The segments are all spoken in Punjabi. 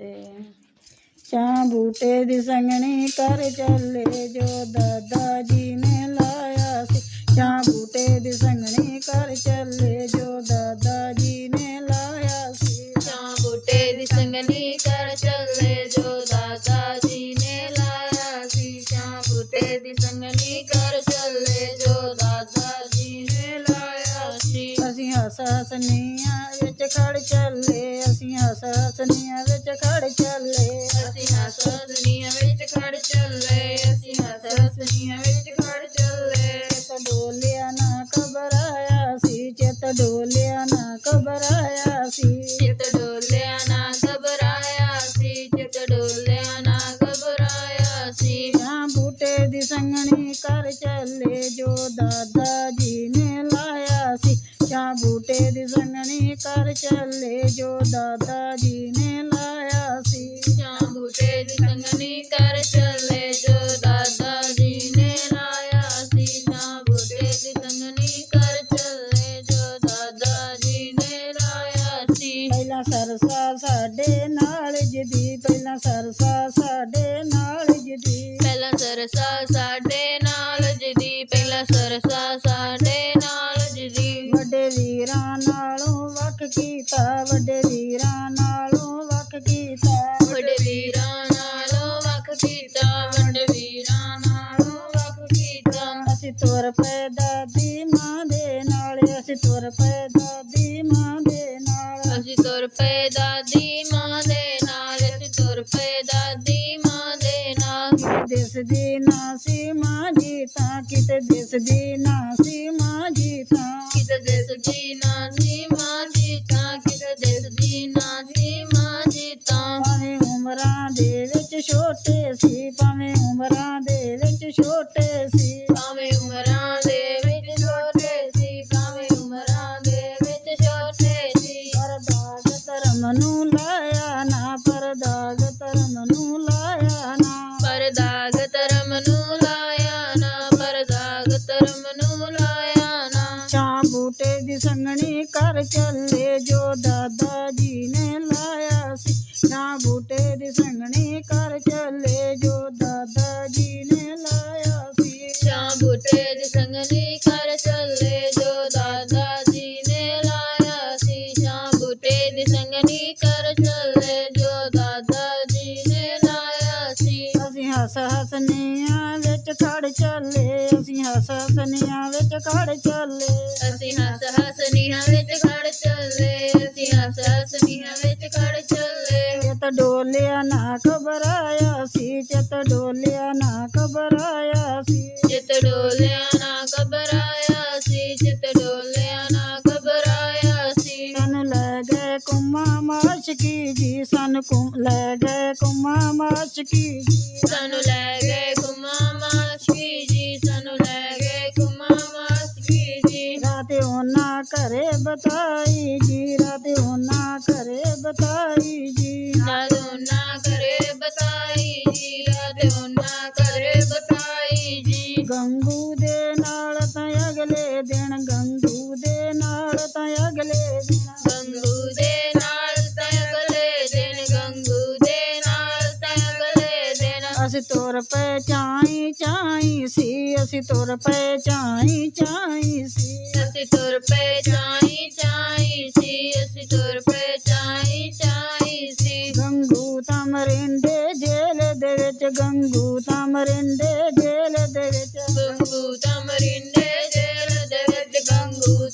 ਤੇ ਚਾਹ ਬੂਟੇ ਦੀ ਸੰਗਣੀ ਕਰ ਚੱਲੇ, ਜੋ ਦਾਦਾ ਜੀ ਨੇ ਲਾਇਆ ਸੀ। ਚਾਂ ਬੂਟੇ ਦੀ ਸੰਗਣੀ ਕਰ ਚੱਲੇ ਚੱਲੇ ਜੋ ਦਾਦਾ ਜੀ ਨੇ ਲਾਇਆ ਸੀ। ਚਾਂ ਬੂਟੇ ਦੀ ਸੰਗਨੀ ਕਰ ਚੱਲੇ ਜੋ ਦਾਦਾ ਜੀ ਨੇ ਲਾਇਆ ਸੀ। ਚਾਂ ਬੂਟੇ ਦੀ ਸੰਗਨੀ ਕਰ ਚੱਲੇ ਜੋ ਦਾਦਾ ਜੀ ਨੇ ਲਾਇਆ ਸੀ। ਪਹਿਲਾਂ ਸਰਸਾ ਸਾਡੇ ਨਾਲ ਜਦੀ ਪਹਿਲਾਂ ਸਰਸਾ ਸਾਡੇ ਨਾਲ ਜਦੀ। ਪਹਿਲਾ ਸਰਸਾ ਸਾਡੇ ਨਾਲ ਜਦੀ ਪਹਿਲਾ ਸਰਸਾ ਸਾਡੇ ਨਾਲ ਜਦੀ। ਤੁਰ ਪਏ ਦਾਦੀ ਮਾਂ ਦੇ ਨਾਲ ਅਸੀਂ ਤੁਰ ਪਏ ਦਾਦੀ ਮਾਂ ਦੇ ਨਾਲ। ਅਸੀਂ ਤੁਰ ਪਏ ਦਾਦੀ ਮਾਂ ਦੇ ਨਾਲ ਅਸੀਂ ਤੁਰ ਪਏ ਦਾਦੀ ਮਾਂ ਦੇ ਨਾਲ। ਦਿਸਦੀ ਨਾ ਸੀ ਮਾਂ ਜੀ ਤਾਂ ਕਿਤੇ ਦਿਸਦੀ ਨਾ ਸੀ ਮਾਂ ਜੀ ਤਾਂ। ਕਿਤੇ ਦੇਸ ਦੀ ਨਾ ਜੀ ਮਾਂ ਹੱਸ ਹਸਨੀਆਂ ਵਿੱਚ ਖੜ ਚੱਲੇ। ਅਸੀਂ ਹੱਸ ਹੱਸਨੀਆਂ ਵਿੱਚ ਖੜ ਚੱਲੇ ਅਸੀਂ ਹੱਸ ਹੱਸਨੀਆਂ ਵਿੱਚ ਖੜ ਚੱਲੇ। ਚਿੱਤ ਡੋਲਿਆ ਨਾ ਘਬਰਾਇਆ ਸੀ ਚਿੱਤ ਡੋਲਿਆ ਨਾ ਘਬਰਾਇਆ ਸੀ। ਚਿੱਤ ਡੋਲਿਆ ਨਾ ਘਬਰਾਇਆ ਸੀ ਚਿੱਤ ਡੋਲਿਆ ਨਾ ਘਬਰਾਇਆ ਸੀ। ਸਾਨੂੰ ਲੈ ਗਏ ਕੁਮਾ ਮਾਸ਼ਕੀ ਜੀ ਸਾਨੂੰ ਕੁਮ ਲੈ ਗਏ ਕੁਮਾ ਮਾਸ਼ਕੀ ਜੀ। ਸਾਨੂੰ ਲੈ ਗਏ ਘਰੇ ਬਤਾਈ ਜੀ ਰਾਤ ਉਹਨਾਂ ਘਰੇ ਬਤਾਈ। ਚਾਈ ਸੀ ਅਸੀਂ ਤੁਰ ਪਏ ਚਾਈ ਚਾਈ ਸੀ। ਅਸੀਂ ਤੁਰ ਪਏ ਚਾਈ ਚਾਈ ਸੀ ਅਸੀਂ ਤੁਰ ਪਏ ਚਾਈ ਚਾਈ ਸੀ। ਗੰਗੂ ਤਾਂ ਮਰਿੰਡੇ ਜੇਲ੍ਹ ਦੇ ਵਿੱਚ ਗੰਗੂ ਤਾਂ ਮਰਿੰਡੇ ਜੇਲ੍ਹ ਦੇ ਵਿੱਚ। ਗੰਗੂ ਤਮਰਿੰਡੇ ਜੇਲ੍ਹ ਦੇ ਵਿੱਚ ਗੰਗੂ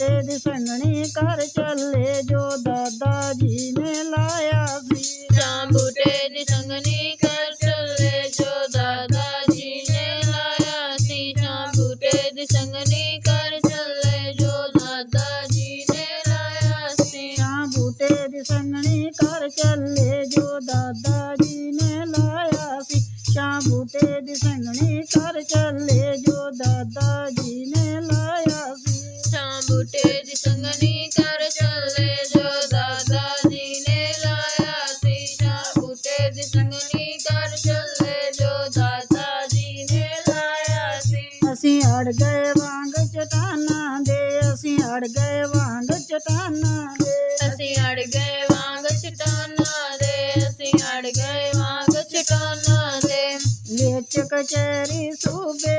ਚਾਂ ਬੂਟੇ ਦੀ ਸੰਗਣੀ ਕਰ ਚੱਲੇ ਜੋ ਦਾਦਾ ਜੀ ਨੇ ਲਾਇਆ ਸੀ ਚਾਂ ਬੂਟੇ ਦੀ ਸੰਗਨੀ ਕਰ ਚੱਲੇ ਜੋ ਦਾਦਾ ਜੀ ਨੇ ਲਾਇਆ ਸੀ। ਚਾਂ ਬੂਟੇ ਦੀ ਸੰਗਨੀ ਕਰ ਚੱਲੇ ਜੋ ਦਾਦਾ ਜੀ ਨੇ ਲਾਇਆ ਸੀ। ਚਾਂ ਬੂਟੇ ਦੀ ਸੰਗਣੀ ਕਰ ਚੱਲੇ ಪ್ರಚರಿಸುವೆ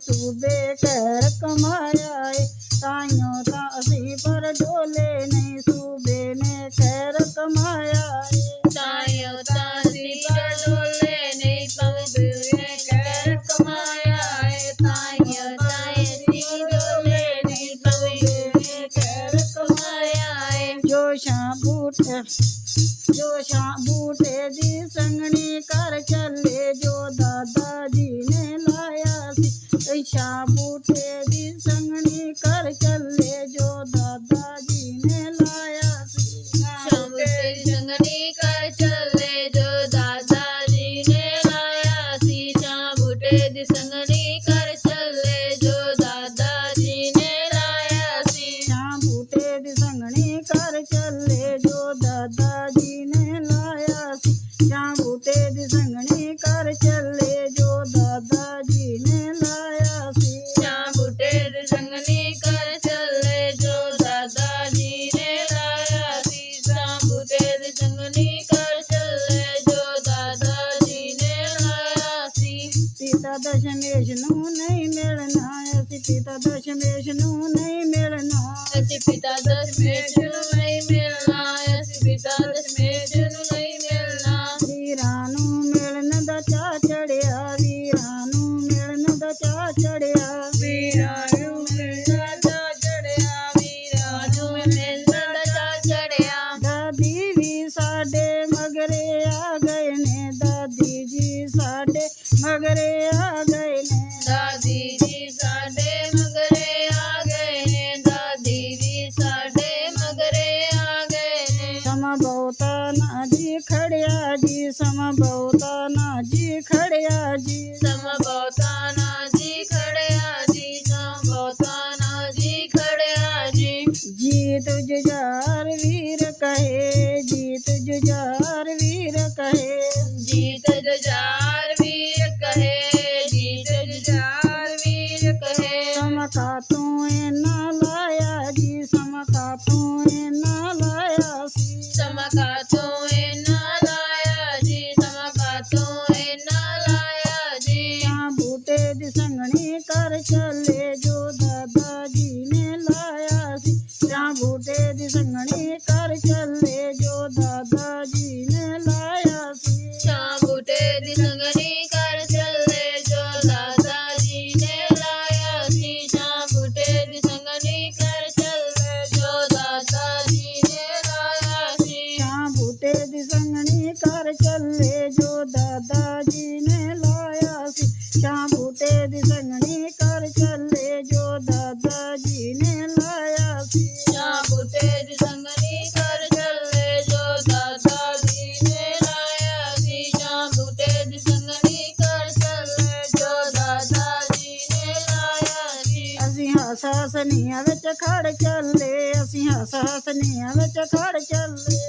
સૂબે કર કમાયા. તાયો તાસી પર ડોલે નહીં, સૂબે ને કર કમાયા. તાયો તાસી પર ડોલે નહીં, સૂબે ને કર કમાયા તાયો તાસી ડોલે નહીં, સૂબે ને કર કમાયા. જો શા બૂટ જો શા બૂટે દી સંગ ਦੀ ਸੰਗਣੀ ਕਰ ਚੱਲੇ ਜੋ ਦਾਦਾ ਜੀ ਨੇ ਲਾਇਆ ਸੀ। ਜਾਂ ਬੁੱਢੇ ਦੀ ਚੱਲੇ ਜੋ ਦਾਦਾ ਜੀ ਨੇ ਲਾਇਆ ਸੀ। ਜਾਂ ਬੁੱਢੇ ਦੀ ਚੱਲੇ ਜੋ ਦਾਦਾ ਜੀ ਨੇ ਲਾਇਆ ਸੀ। ਪਿਤਾ ਦਸ਼ਮੇਸ਼ ਨੂੰ ਨਹੀਂ ਮਿਲਣਾ ਅਸੀਂ ਪਿਤਾ ਦਸ਼ਮੇਸ਼ ਨੂੰ ਨਹੀਂ ਮਿਲਣਾ। ਅਸੀਂ ਪਿਤਾ ਦਸ਼ਮੇਸ਼ ना जी खड़्या जी सम बोला समभवतानाजी जी समभवतानाजी खड्याजी. ਨੀਆਂ ਵਿੱਚ ਖੜ ਚੱਲੇ ਅਸੀਂ ਹੱਸ ਹੱਸ ਵਿੱਚ ਖੜ ਚੱਲੇ।